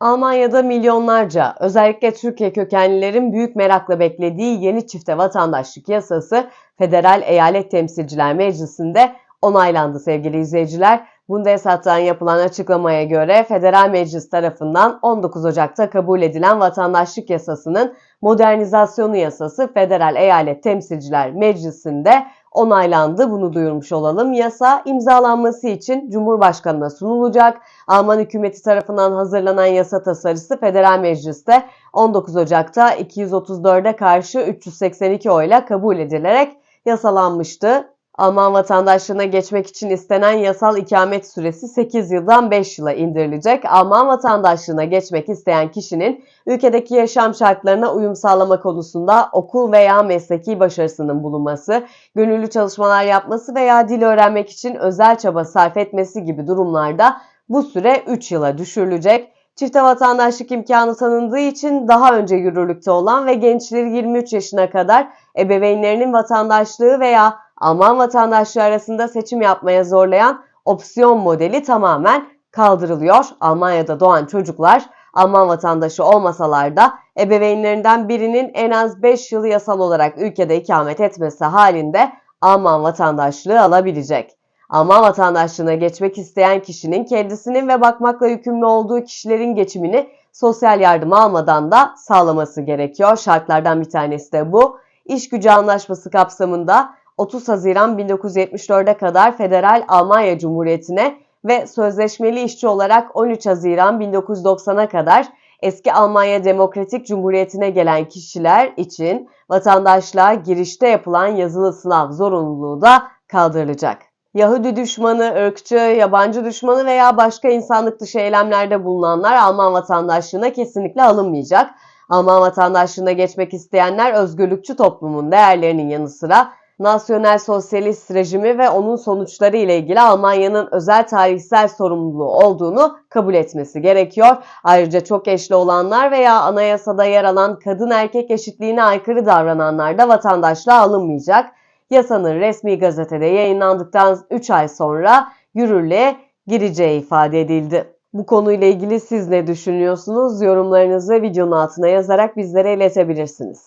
Almanya'da milyonlarca, özellikle Türkiye kökenlilerin büyük merakla beklediği yeni çifte vatandaşlık yasası Federal Eyalet Temsilciler Meclisi'nde onaylandı sevgili izleyiciler. Bundesrat'tan yapılan açıklamaya göre Federal Meclis tarafından 19 Ocak'ta kabul edilen vatandaşlık yasasının modernizasyonu yasası Federal Eyalet Temsilciler Meclisi'nde onaylandı. Bunu duyurmuş olalım. Yasa imzalanması için Cumhurbaşkanı'na sunulacak. Alman hükümeti tarafından hazırlanan yasa tasarısı Federal Meclis'te 19 Ocak'ta 234'e karşı 382 oyla kabul edilerek yasalanmıştı. Alman vatandaşlığına geçmek için istenen yasal ikamet süresi 8 yıldan 5 yıla indirilecek. Alman vatandaşlığına geçmek isteyen kişinin ülkedeki yaşam şartlarına uyum sağlama konusunda okul veya mesleki başarısının bulunması, gönüllü çalışmalar yapması veya dil öğrenmek için özel çaba sarf etmesi gibi durumlarda bu süre 3 yıla düşürülecek. Çifte vatandaşlık imkanı tanındığı için daha önce yürürlükte olan ve gençleri 23 yaşına kadar ebeveynlerinin vatandaşlığı veya Alman vatandaşlığı arasında seçim yapmaya zorlayan opsiyon modeli tamamen kaldırılıyor. Almanya'da doğan çocuklar Alman vatandaşı olmasalar da ebeveynlerinden birinin en az 5 yıl yasal olarak ülkede ikamet etmesi halinde Alman vatandaşlığı alabilecek. Alman vatandaşlığına geçmek isteyen kişinin kendisinin ve bakmakla yükümlü olduğu kişilerin geçimini sosyal yardım almadan da sağlaması gerekiyor. Şartlardan bir tanesi de bu. İş gücü anlaşması kapsamında 30 Haziran 1974'e kadar Federal Almanya Cumhuriyeti'ne ve sözleşmeli işçi olarak 13 Haziran 1990'a kadar eski Almanya Demokratik Cumhuriyeti'ne gelen kişiler için vatandaşlığa girişte yapılan yazılı sınav zorunluluğu da kaldırılacak. Yahudi düşmanı, ırkçı, yabancı düşmanı veya başka insanlık dışı eylemlerde bulunanlar Alman vatandaşlığına kesinlikle alınmayacak. Alman vatandaşlığına geçmek isteyenler özgürlükçü toplumun değerlerinin yanı sıra nasyonel sosyalist rejimi ve onun sonuçları ile ilgili Almanya'nın özel tarihsel sorumluluğu olduğunu kabul etmesi gerekiyor. Ayrıca çok eşli olanlar veya anayasada yer alan kadın erkek eşitliğine aykırı davrananlar da vatandaşlığa alınmayacak. Yasanın resmi gazetede yayınlandıktan 3 ay sonra yürürlüğe gireceği ifade edildi. Bu konuyla ilgili siz ne düşünüyorsunuz? Yorumlarınızı videonun altına yazarak bizlere iletebilirsiniz.